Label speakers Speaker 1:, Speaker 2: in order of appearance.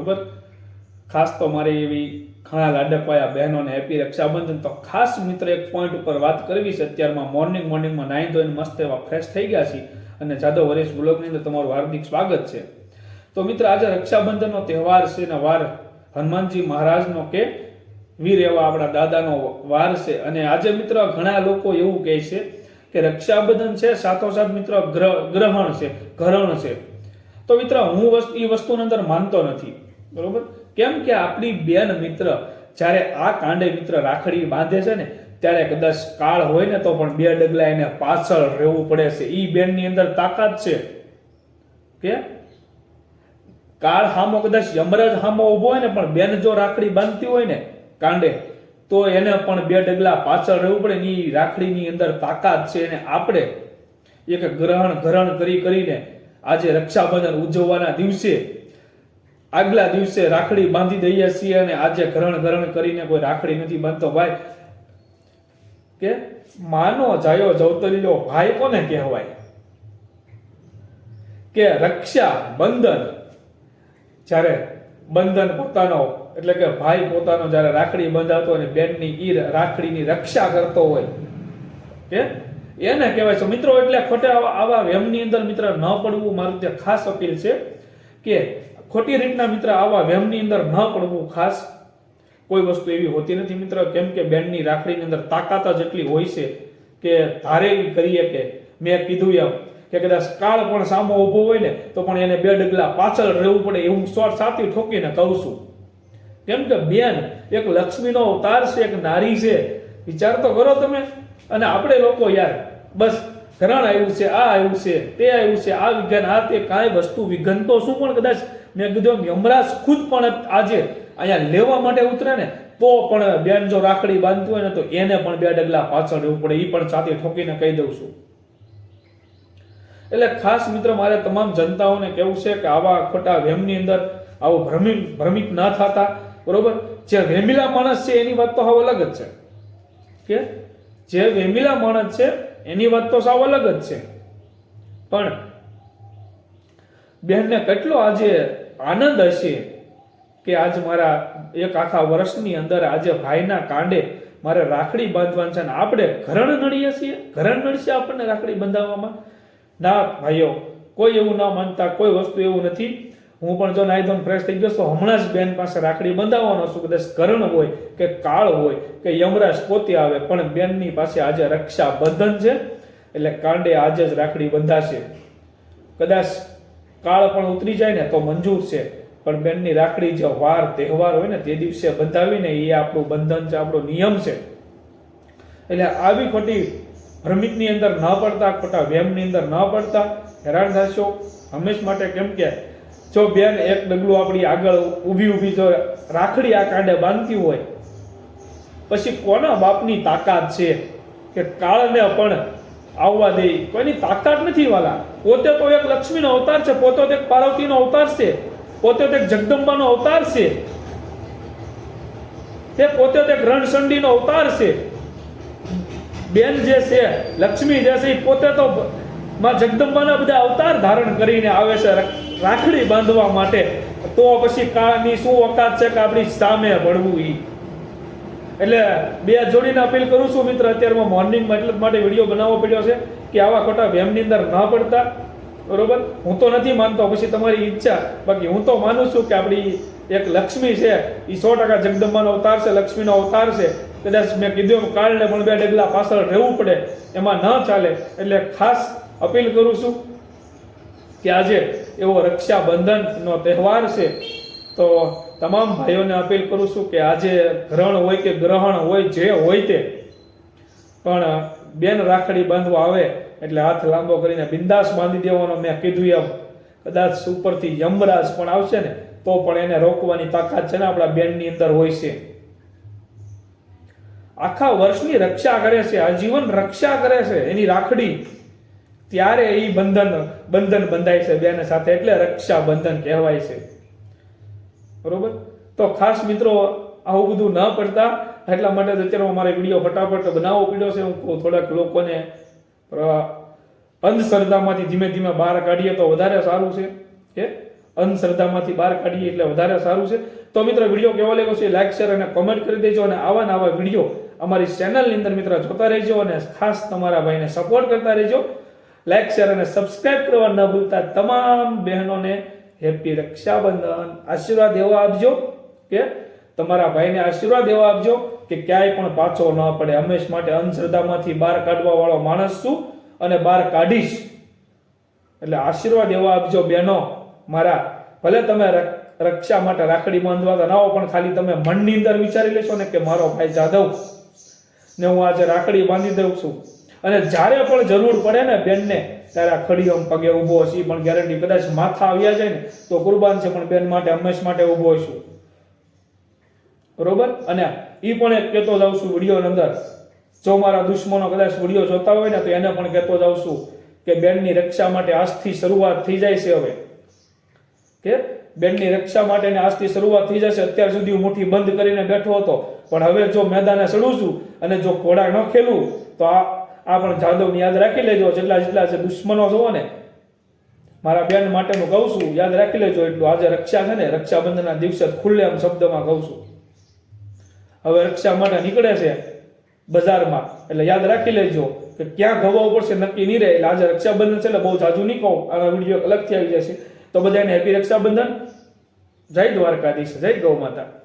Speaker 1: બરોબર? ખાસ તો મારી એવી ઘણા લાડકવાયા બહેનોને હેપી રક્ષાબંધન. તો ખાસ મિત્ર, એક પોઈન્ટ ઉપર વાત કરવી છે. અત્યારમાં મોર્નિંગ મોર્નિંગમાં નાહી ધોઈને મસ્ત એવા ફ્રેશ થઈ ગયા છીએ. અને જાદવ વરેશ બ્લોગની અંદર તમારું હાર્દિક સ્વાગત છે. તો મિત્ર, આજે રક્ષાબંધનનો તહેવાર છે ને વાર હનુમાનજી મહારાજનો કે વીર એવા આપણા દાદાનો વાર છે. અને આજે મિત્ર, ઘણા લોકો એવું કહે છે કે રક્ષાબંધન છે, સાથોસાથ મિત્ર, ગ્રહ, ગ્રહણ છે, ઘરણ છે. તો મિત્ર, હું એ વસ્તુની અંદર માનતો નથી. બરોબર? કેમ કે આપણી બેન મિત્ર, જ્યારે આ કાંડે મિત્ર રાખડી બાંધે છે ને, ત્યારે કદાચ કાળ હોય ને તો પણ બે ડગલા એને પાછળ રહેવું પડે છે. એ બેનની અંદર તાકાત છે. કે? કાળ હામો કદાચ યમરાજ હામો ઊભો હોય ને, પણ બેન જો રાખડી બાંધતી હોય ને કાંડે, તો એને પણ બે ડગલા પાછળ રહેવું પડે ઈ રાખડીની અંદર તાકાત છે. અને આપણે એક ગ્રહણ ગ્રહણ કરી કરીને આજે રક્ષાબંધન ઉજવવાના દિવસે આગલા દિવસે રાખડી બાંધી દઈએ છીએ અને આજે ગ્રહણ ગ્રહણ કરીને કોઈ રાખડી નથી બાંધતો ભાઈ. કે માનો જાયો જવતલ્યો ભાઈ કોને કહેવાય? કે રક્ષા બંધન. જ્યારે બંધન પોતાનો, એટલે કે ભાઈ પોતાનો જ્યારે રાખડી બંધાતો અને બેનની ઈ રાખડીની રક્ષા કરતો હોય, કે એને કહેવાય છે. મિત્રો, એટલે ખોટા આવા વેમની અંદર મિત્ર ન પડવું મારું ત્યાં ખાસ અપીલ છે કે ખોટી રીતના મિત્ર આવા વહેમની અંદર ન પડવું ખાસ. કોઈ વસ્તુ એવી હોતી નથી મિત્ર, કેમ કે બેનની રાખડીની અંદર તાકાત જ એટલી હોય છે કે ધારે કરીએ કે મેં કીધું એમ કે કદાચ કાળ પણ સામો ઊભો હોય ને, તો પણ એને બે ડગલા પાછળ રહેવું પડે એવું સ્વર સાથી ઠોકીને કહું છું. કેમ કે બેન એક લક્ષ્મીનો અવતાર છે, એક નારી છે. વિચાર તો કરો તમે. અને આપણે લોકો યાર, બસ ઘરણ આવ્યું છે, આ આવ્યું છે, તે આવ્યું છે, આ વિઘ્ન, આ તે કાંઈ વસ્તુ વિઘ્ન તો શું પણ કદાચ મેં કીધું યમરાજ ખુદ પણ આજે અહીંયા લેવા માટે ઉતરે ને, તો પણ બેન જો રાખડી બાંધતું હોય ને, તો એને પણ બે ડગલા પાછળ રહેવું પડે એ પણ સાથે ઠોકીને કહી દઉં છું. એટલે ખાસ મિત્ર, મારે તમામ જનતાઓને કેવું છે કે આવા ખોટા વહેમની અંદર આવો ભ્રમિત ભ્રમિત ન થતા, બરોબર? જે વેમિલા માણસ છે, એની વાત તો હવે અલગ જ છે. કે જે વેમિલા માણસ છે એની વાત તો સાવ અલગ જ છે. પણ બહેનને કેટલો આજે આનંદ હશે કે આજ મારા એક આખા વર્ષની અંદર આજે ભાઈના કાંડે મારે રાખડી બાંધવાની છે અને આપણે ઘરણ નડીએ છીએ? ઘરણ નડશે આપણને રાખડી બંધાવવામાં? ના, ભાઈઓ, કોઈ એવું ના માનતા, કોઈ વસ્તુ એવું નથી. હું પણ જો નાઈ ધોઈને ફ્રેશ થઈ ગયો તો હમણાં જ બેન પાસે રાખડી બંધાવવાનો છું, કદાચ કરણ હોય કે કાળ હોય કે યમરાજ પોતે આવે, પણ બેનની પાસે આજે રક્ષા બંધન છે, એટલે કાંડે આજે જ રાખડી બંધાશે. કદાચ કાળ પણ ઉતરી જાય ને તો મંજૂર છે, પણ બેનની રાખડી જે વાર, તહેવાર હોય ને તે દિવસે બંધાવીને એ આપણું બંધન છે, આપણો નિયમ છે. એટલે આવી ખોટી ભ્રમિતની અંદર ન પડતા, ખોટા વેમની અંદર ન પડતા. હેરાન થશો. હંમેશ માટે કેમ કે જો બેન એક ડગલું આપણી આગળ ઊભી ઊભી જો રાખડી આ કાંડે બાંધતી હોય, પછી કોના બાપની તાકાત છે કે કાળને પણ આવવા દે? કોઈની તાકાત નથી વાલા. પોતે તો એક લક્ષ્મીનો અવતાર છે, પોતે તો એક પાર્વતીનો અવતાર છે, પોતે તો એક જગદંબાનો અવતાર છે. તે પોતે તો એક રણસંડીનો અવતાર છે. બેન જે છે, લક્ષ્મી જે છે પોતે તો માં જગદંબાના બધા અવતાર ધારણ કરીને આવે છે રાખડી બાંધવા માટે. તો પછી કાળની શું ઓકાત છે કે આપણી સામે ભળવું ઈ? એટલે બે જોડીને અપીલ કરું છું મિત્ર અત્યારમાં મોર્નિંગમાં એટલે માટે વીડિયો બનાવવો પડ્યો છે કે આવા ખોટા વેમની અંદર ન પડતા. બરોબર? હું તો નથી માનતો. પછી તમારી ઈચ્છા. બાકી હું તો માનું છું કે આપણી એક લક્ષ્મી છે એ સો ટકા જગદંબાનો અવતાર છે, લક્ષ્મીનો અવતાર છે. કદાચ મેં કીધું કાળને પણ બે ડગલા પાછળ રહેવું પડે. એમાં ન ચાલે. એટલે ખાસ અપીલ કરું છું કે આજે એવો રક્ષાબંધનનો તહેવાર છે, તો તમામ ભાઈઓને અપીલ કરું છું કે આજે ગ્રહણ હોય કે ગ્રહણ હોય જે હોય તે, પણ બેન રાખડી બાંધવા આવે એટલે હાથ લાંબો કરીને બિંદાસ બાંધી દેવાનો મેં કીધું એમ. કદાચ ઉપરથી યમરાજ પણ આવશે ને, તો પણ એને રોકવાની તાકાત છે ને આપણા બેનની અંદર હોય છે. આખા વર્ષની રક્ષા કરે છે, આજીવન રક્ષા કરે છે, એની રાખડી ત્યારે એ બંધન બંધન બંધાય છે બેને સાથે એટલે રક્ષા બંધન કહેવાય છે. બરોબર? તો ખાસ મિત્રો, આવું બધું ન પડતા. એટલા માટે અત્યારે મારે વીડિયો ફટાફટ બનાવવો પડ્યો છે. હું થોડાક લોકોને અંધશ્રદ્ધામાંથી ધીમે ધીમે બહાર કાઢીએ તો વધારે સારું છે. કે અંધશ્રદ્ધામાંથી બહાર કાઢીએ એટલે વધારે સારું છે. તો મિત્રો, વીડિયો કેવો લાગ્યો છે? લાઈક, શેર અને કમેન્ટ કરી દેજો અને આવા નવા વીડિયો અમારી ચેનલની અંદર મિત્રો જોતા રહેજો અને ખાસ તમારા ભાઈને સપોર્ટ કરતા રહેજો. લાઈક શેર અને સબસ્ક્રાઇબ કરવા ન ભૂલતા તમામ બહેનોને હેપી રક્ષાબંધન. આશીર્વાદ એવા આપજો કે તમારા ભાઈને આશીર્વાદ એવા આપજો કે ક્યાંય પણ પાછો ન પડે. હંમેશ માટે અંધશ્રદ્ધામાંથી બહાર કાઢવા વાળો માણસ છું અને બહાર કાઢીશ. એટલે આશીર્વાદ એવા આપજો બહેનો મારા. ભલે તમે રક- રક્ષા માટે રાખડી બાંધવા તો ના હો, પણ ખાલી તમે મનની અંદર વિચારી લેશો ને કે મારો ભાઈ જાદવ ને હું આજે રાખડી બાંધી દઉં છું. અને જ્યારે પણ જરૂર પડે ને બેનને, ત્યારે આ ખડીયમ પગે ઊભો હશે એ પણ ગેરંટી કદાચ માથા આવ્યા જાય ને, તો કુરબાન છે, પણ બેન માટે, હંમેશ માટે ઊભો છું બરોબર? અને એ પણ એક કહેતો જાઉં છું વીડિયો અંદર, જો મારા દુશ્મનો કદાચ વીડિયો જોતા હોય ને, તો એને પણ કહેતો જાઉં છું કે બેનની રક્ષા માટે આજથી શરૂઆત થઈ જાય છે હવે. કે બેનની રક્ષા માટેની આજથી શરૂઆત થઈ જશે, અત્યાર સુધી હું મુઠ્ઠી બંધ કરીને બેઠો હતો. પણ હવે જો મેદાને ચડું છું અને જો ઘોડા ન ખેલું, તો આ આ પણ જાદવને યાદ રાખી લેજો, જેટલા જેટલા જે દુશ્મનો જોવો ને, મારા બેન માટેનું કહું છું, યાદ રાખી લેજો એટલું. આજે રક્ષા છે ને, રક્ષાબંધનના દિવસે ખુલ્લે આમ શબ્દમાં કહું છું. હવે રક્ષા માટે નીકળે છે બજારમાં. એટલે યાદ રાખી લેજો કે ક્યાં ગવાવું પડશે, નક્કી નહીં રહે. એટલે આજે રક્ષાબંધન છે એટલે બહુ જાજુ નહીં કહું. આના વીડિયો અલગથી આવી જશે. તો બધાને હેપી રક્ષાબંધન. જય દ્વારકાધીશ, જય ગૌ માતા.